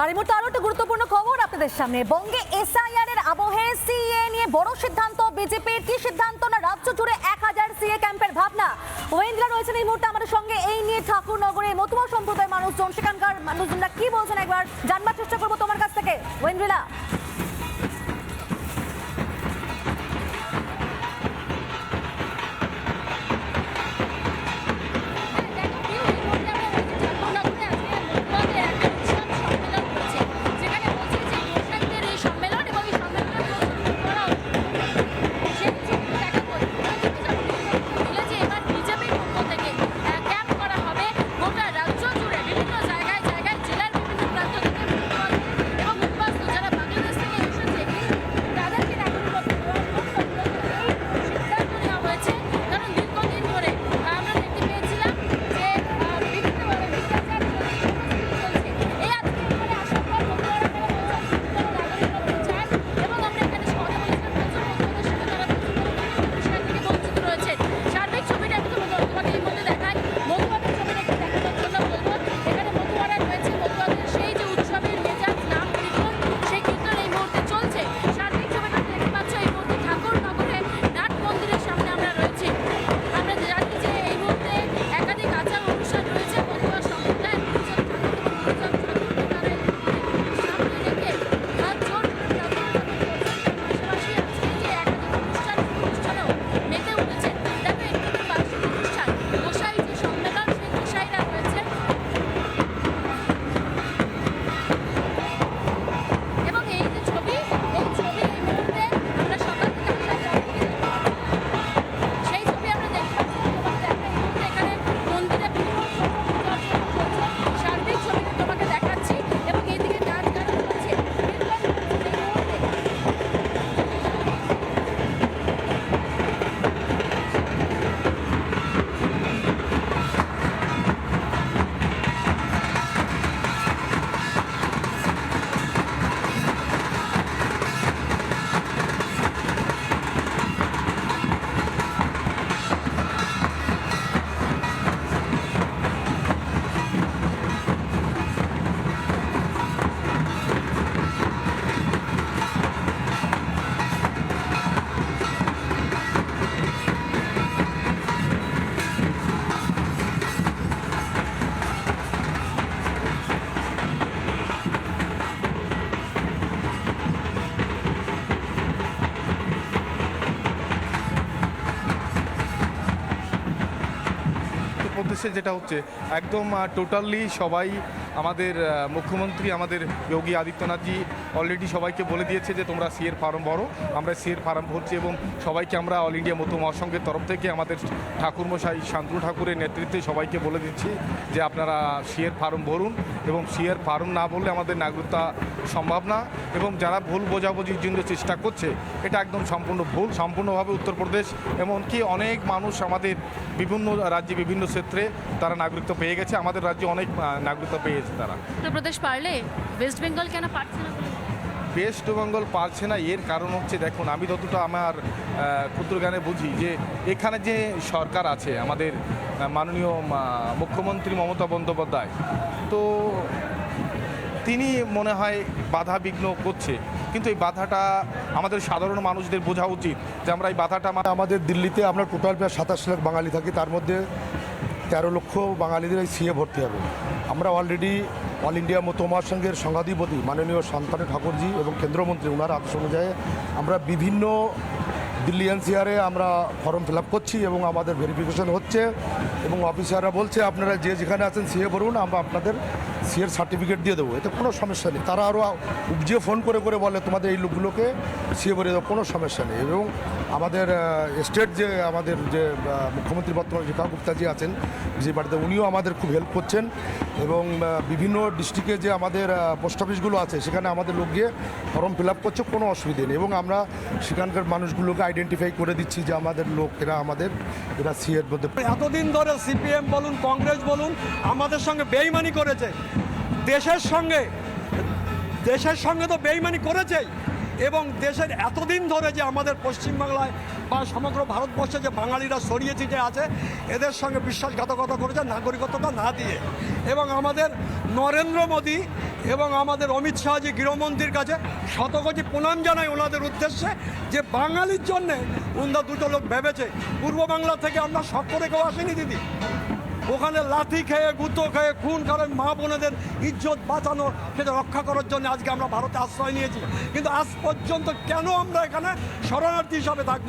আর এই মুহূর্তে আরও একটা গুরুত্বপূর্ণ খবর আপনাদের সামনে। বঙ্গে এসআইআর এর আবহে সিএ নিয়ে বড় সিদ্ধান্ত, বিজেপির কি সিদ্ধান্ত না রাজ্য জুড়ে এক হাজার সিএ ক্যাম্পের ভাবনা? ওয়েন্দ্রা রয়েছেন এই মুহূর্তে আমাদের সঙ্গে। এই নিয়ে ঠাকুরনগরে মতুয়া সম্প্রদায়ের মানুষজন, সেখানকার মানুষজনরা কি বলছেন একবার? জানবার চেষ্টা করব তোমার কাছ থেকে। ওয়েন্দ্রিলা উত্তরপ্রদেশে যেটা হচ্ছে একদম টোটালি সবাই আমাদের মুখ্যমন্ত্রী আমাদের যোগী আদিত্যনাথজি অলরেডি সবাইকে বলে দিয়েছে যে তোমরা সিএর ফার্ম ভরো। আমরা সিএর ফার্ম ভরছি এবং সবাইকে আমরা অল ইন্ডিয়া মতো মহাসংঘের তরফ থেকে আমাদের ঠাকুরমশাই শান্তনু ঠাকুরের নেতৃত্বে সবাইকে বলে দিচ্ছি যে আপনারা সিএর ফার্ম ভরুন এবং সিএর ফার্ম না বললে আমাদের নাগরিকতা সম্ভব না এবং যারা ভুল বোঝাবুঝির জন্য চেষ্টা করছে, এটা একদম সম্পূর্ণ ভুল, সম্পূর্ণভাবে উত্তরপ্রদেশ এমনকি অনেক মানুষ আমাদের বিভিন্ন রাজ্যে, বিভিন্ন ক্ষেত্রে তারা নাগরিকত্ব পেয়ে গেছে। আমাদের রাজ্যে অনেক নাগরিকত্ব পেয়েছে তারা। উত্তরপ্রদেশ পারলে ওয়েস্ট বেঙ্গল কেন পারছে না বেঙ্গল পারছে না, এর কারণ হচ্ছে দেখুন, আমি যতটা আমার ক্ষুদ্র জ্ঞানে বুঝি যে এখানে যে সরকার আছে, আমাদের মাননীয় মুখ্যমন্ত্রী মমতা বন্দ্যোপাধ্যায়, তো তিনি মনে হয় বাধা বিঘ্ন করছে। কিন্তু এই বাধাটা আমাদের সাধারণ মানুষদের বোঝা উচিত যে আমরা এই বাধাটা আমাদের দিল্লিতে আমরা টোটাল প্রায় সাতাশ লাখ বাঙালি থাকি, তার মধ্যে তেরো লক্ষ বাঙালিদের এই সিএ ভর্তি হবে। আমরা অলরেডি অল ইন্ডিয়া মতো মহাসংঘের সংঘাধিপতি মাননীয় সন্তান ঠাকুরজি এবং কেন্দ্রমন্ত্রী ওনার আদেশ অনুযায়ী আমরা বিভিন্ন দিল্লি এনসিআরে আমরা ফর্ম ফিল করছি এবং আমাদের ভেরিফিকেশন হচ্ছে এবং অফিসাররা বলছে, আপনারা যে যেখানে আছেন সিএ ভরুন, আমরা আপনাদের সিএর সার্টিফিকেট দিয়ে দেবো, এতে কোনো সমস্যা নেই। তারা আরও উপজিয়ে ফোন করে করে বলে তোমাদের এই লোকগুলোকে সিএ বলে দেবো, কোনো সমস্যা নেই। এবং আমাদের স্টেট যে আমাদের যে মুখ্যমন্ত্রী বর্তমান রেখা গুপ্তাজি আছেন, যে বাড়িতে, উনিও আমাদের খুব হেল্প করছেন। এবং বিভিন্ন ডিস্ট্রিক্টে যে আমাদের পোস্ট অফিসগুলো আছে, সেখানে আমাদের লোক গিয়ে ফর্ম ফিল আপ করছে, কোনো অসুবিধে নেই। এবং আমরা সেখানকার মানুষগুলোকে আইডেন্টিফাই করে দিচ্ছি যে আমাদের লোক, এরা আমাদের, এরা সিএর মধ্যে এতদিন ধরে সিপিএম বলুন কংগ্রেস বলুন, আমাদের সঙ্গে বেইমানি করেছে। দেশের সঙ্গে দেশের সঙ্গে তো বেইমানি করেছেই। এবং দেশের এতদিন ধরে যে আমাদের পশ্চিমবাংলায় বা সমগ্র ভারতবর্ষে যে বাঙালিরা ছড়িয়ে ছিটে আছে, এদের সঙ্গে বিশ্বাসঘাতকতা করেছে, নাগরিকত্বটা না দিয়ে। এবং আমাদের নরেন্দ্র মোদী এবং আমাদের অমিত শাহজি গৃহমন্ত্রীর কাছে শতকোটি প্রণাম জানাই ওনাদের উদ্দেশ্যে যে বাঙালির জন্যে উন্দা দুটো লোক ভেবেছে, পূর্ব বাংলা থেকে আমরা করে কেউ আসেনি, দিদি। ওখানে লাঠি খেয়ে, গুঁতো খেয়ে, খুন করেন মা বোনেদের ইজ্জত বাঁচানো, সেটা রক্ষা করার জন্য আজকে আমরা ভারতে আশ্রয় নিয়েছি। কিন্তু আজ পর্যন্ত কেন আমরা এখানে শরণার্থী হিসাবে থাকব?